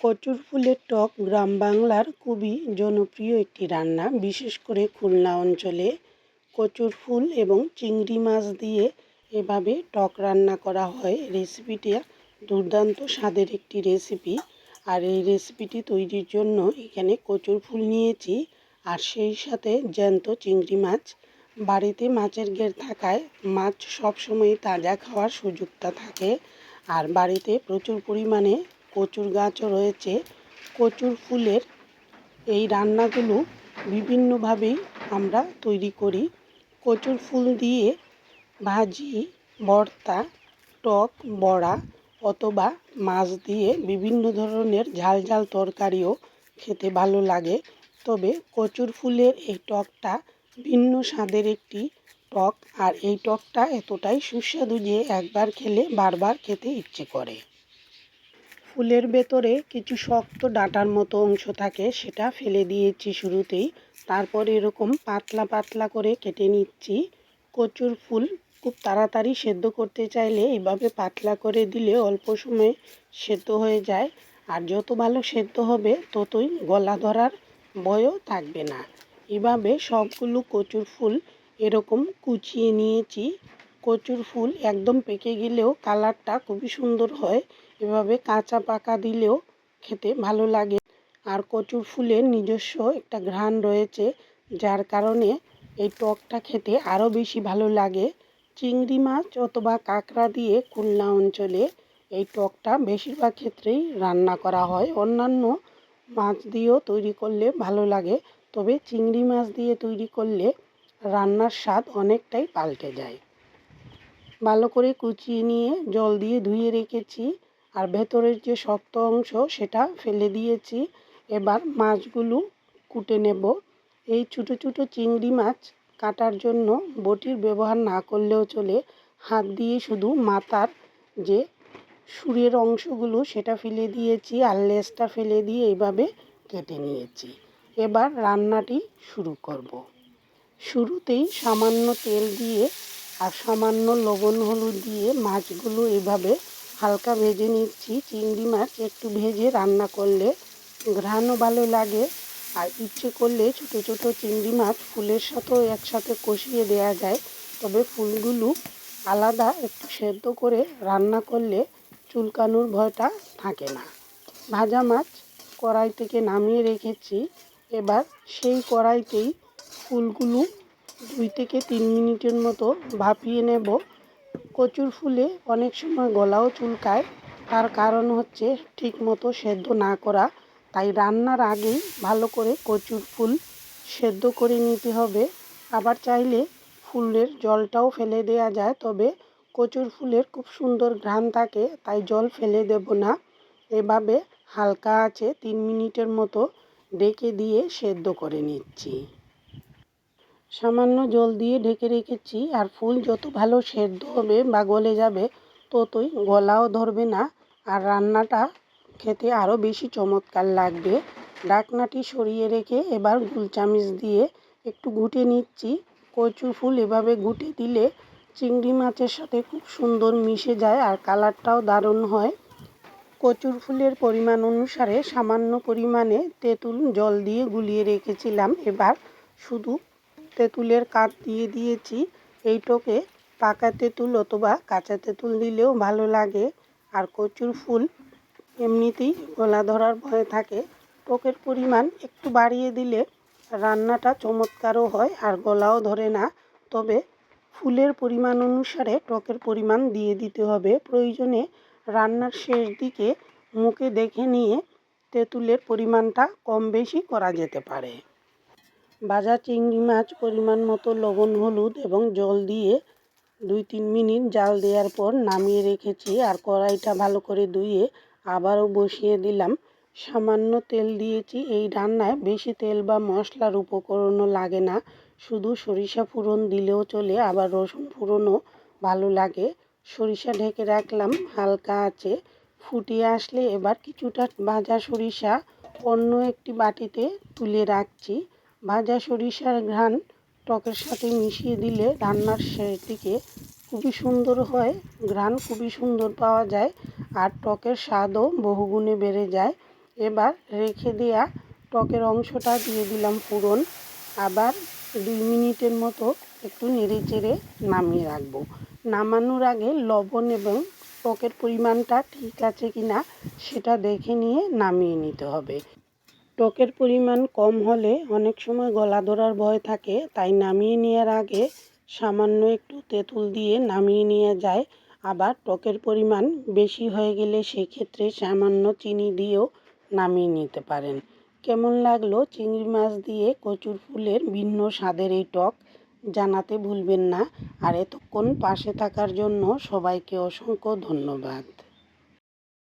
কচুর ফুলের টক গ্রাম বাংলার খুবই জনপ্রিয় একটি রান্না। বিশেষ করে খুলনা অঞ্চলে কচুর ফুল এবং চিংড়ি মাছ দিয়ে এভাবে টক রান্না করা হয়। রেসিপিটা দুর্দান্ত স্বাদের একটি রেসিপি। আর এই রেসিপিটি তৈরির জন্য এখানে কচুর ফুল নিয়েছি। আর সেই সাথে জ্যান্ত চিংড়ি মাছ। বাড়িতে মাছের ঘের থাকায় মাছ সবসময় তাজা খাওয়ার সুযোগটা থাকে। আর বাড়িতে প্রচুর পরিমাণে কচুর গাছও রয়েছে। কচুর ফুলের এই রান্নাগুলো বিভিন্নভাবেই আমরা তৈরি করি। কচুর ফুল দিয়ে ভাজি, ভর্তা, টক, বড়া অথবা মাছ দিয়ে বিভিন্ন ধরনের ঝাল ঝাল তরকারিও খেতে ভালো লাগে। তবে কচুর ফুলের এই টকটা ভিন্ন স্বাদের একটি টক আর এই টকটা এতটাই সুস্বাদু যে একবার খেলে বারবার খেতে ইচ্ছে করে। ফুলের ভেতরে কিছু শক্ত ডাঁটার মতো অংশ থাকে, সেটা ফেলে দিয়েছি শুরুতেই। তারপর এরকম পাতলা পাতলা করে কেটে নিচ্ছি। কচুর ফুল খুব তাড়াতাড়ি সেদ্ধ করতে চাইলে এভাবে পাতলা করে দিলে অল্প সময়ে সেদ্ধ হয়ে যায়। আর যত ভালো সেদ্ধ হবে, ততই গলা ধরার ভয়ও থাকবে না। এভাবে সবগুলো কচুর ফুল এরকম কুচিয়ে নিয়েছি। কচুর ফুল একদম পেকে গেলেও কালারটা খুবই সুন্দর হয়। এভাবে কাঁচা পাকা দিলেও খেতে ভালো লাগে। আর কচুর ফুলের নিজস্ব একটা ঘ্রাণ রয়েছে, যার কারণে এই টকটা খেতে আরও বেশি ভালো লাগে। চিংড়ি মাছ অথবা কাঁকড়া দিয়ে খুলনা অঞ্চলে এই টকটা বেশিরভাগ ক্ষেত্রেই রান্না করা হয়। অন্যান্য মাছ দিয়েও তৈরি করলে ভালো লাগে, তবে চিংড়ি মাছ দিয়ে তৈরি করলে রান্নার স্বাদ অনেকটাই পাল্টে যায়। ভালো করে কুচিয়ে নিয়ে জল দিয়ে ধুয়ে রেখেছি। আর ভেতরের যে শক্ত অংশ, সেটা ফেলে দিয়েছি। এবার মাছগুলো কুটে নেব। এই ছোটো ছোটো চিংড়ি মাছ কাটার জন্য বটির ব্যবহার না করলেও চলে। হাত দিয়ে শুধু মাথার যে সুরের অংশগুলো, সেটা ফেলে দিয়েছি আর লেজটা ফেলে দিয়ে এইভাবে কেটে নিয়েছি। এবার রান্নাটি শুরু করব। শুরুতেই সামান্য তেল দিয়ে আর সামান্য লবণ হলুদ দিয়ে মাছগুলো এভাবে হালকা ভেজে নিচ্ছি। চিংড়ি মাছ একটু ভেজে রান্না করলে ঘ্রাণও ভালো লাগে। আর ইচ্ছে করলে ছোটো ছোটো চিংড়ি মাছ ফুলের সাথেও একসাথে কষিয়ে দেওয়া যায়। তবে ফুলগুলো আলাদা একটু সেদ্ধ করে রান্না করলে চুলকানোর ভয়টা থাকে না। ভাজা মাছ কড়াই থেকে নামিয়ে রেখেছি। এবার সেই কড়াইতেই ফুলগুলো দুই থেকে তিন মিনিটের মতো ভাপিয়ে নেব। কচুর ফুলে অনেক সময় গলাও চুলকায়। তার কারণ হচ্ছে ঠিক মতো সেদ্ধ না করা। তাই রান্নার আগেই ভালো করে কচুর ফুল সেদ্ধ করে নিতে হবে। আবার চাইলে ফুলের জলটাও ফেলে দেওয়া যায়, তবে কচুর ফুলের খুব সুন্দর ঘ্রাণ থাকে, তাই জল ফেলে দেব না। এভাবে হালকা আছে তিন মিনিটের মতো ডেকে দিয়ে সেদ্ধ করে নিচ্ছি। সামান্য জল দিয়ে ঢেকে রেখেছি, আর ফুল যত ভালো সেদ্ধ হবে বা গলে যাবে, ততই গলাও ধরবে না। আর রান্নাটা খেতে আরও বেশি চমৎকার লাগবে। ডাকনাটি সরিয়ে রেখে এবার গুল চামিচ দিয়ে একটু ঘুটে নিচ্ছি। কচু ফুল এভাবে ঘুটে দিলে চিংড়ি মাছের সাথে খুব সুন্দর মিশে যায় আর কালারটাও দারুণ হয়। কচুর ফুলের পরিমাণ অনুসারে সামান্য পরিমাণে তেঁতুল জল দিয়ে গুলিয়ে রেখেছিলাম। এবার শুধু তেঁতুলের কাঠ দিয়ে দিয়েছি। এই টোকে পাকা তেঁতুল অথবা কাঁচা তেঁতুল দিলেও ভালো লাগে। আর কচুর ফুল এমনিতেই গলা ধরার ভয় থাকে। টকের পরিমাণ একটু বাড়িয়ে দিলে রান্নাটা চমৎকারও হয় আর গলাও ধরে না। তবে ফুলের পরিমাণ অনুসারে টকের পরিমাণ দিয়ে দিতে হবে। প্রয়োজনে রান্নার শেষ দিকে মুখে দেখে নিয়ে তেঁতুলের পরিমাণটা কম বেশি করা যেতে পারে। ভাজা চিংড়ি মাছ পরিমাণ মতো লবণ, হলুদ এবং জল দিয়ে দুই তিন মিনিট জাল দেওয়ার পর নামিয়ে রেখেছি আর কড়াইটা ভালো করে ধুয়ে আবারও বসিয়ে দিলাম। সামান্য তেল দিয়েছি। এই রান্নায় বেশি তেল বা মশলার উপকরণও লাগে না। শুধু সরিষা ফোড়ন দিলেও চলে, আবার রসুন ফোড়নও ভালো লাগে। সরিষা ঢেকে রাখলাম, হালকা আছে। ফুটিয়ে আসলে এবার কিছুটা ভাজা সরিষা অন্য একটি বাটিতে তুলে রাখছি। ভাজা সরিষার ঘ্রাণ টকের সাথে মিশিয়ে দিলে রান্নার সেটিকে খুবই সুন্দর হয়। ঘ্রাণ খুবই সুন্দর পাওয়া যায় আর টকের স্বাদও বহুগুণে বেড়ে যায়। এবার রেখে দেয়া টকের অংশটা দিয়ে দিলাম ফোড়ন। আবার দুই মিনিটের মতো একটু নেড়ে চেড়ে নামিয়ে রাখব। নামানোর আগে লবণ এবং টকের পরিমাণটা ঠিক আছে কি না সেটা দেখে নিয়ে নামিয়ে নিতে হবে। টকের পরিমাণ কম হলে অনেক সময় গলা ধরার ভয় থাকে, তাই নামিয়ে নেওয়ার আগে সামান্য একটু তেঁতুল দিয়ে নামিয়ে নেওয়া যায়। আবার টকের পরিমাণ বেশি হয়ে গেলে সেক্ষেত্রে সামান্য চিনি দিয়েও নামিয়ে নিতে পারেন। কেমন লাগল চিংড়ি মাছ দিয়ে কচুর ফুলের ভিন্ন স্বাদের এই টক, জানাতে ভুলবেন না। আর এতক্ষণ পাশে থাকার জন্য সবাইকে অসংখ্য ধন্যবাদ।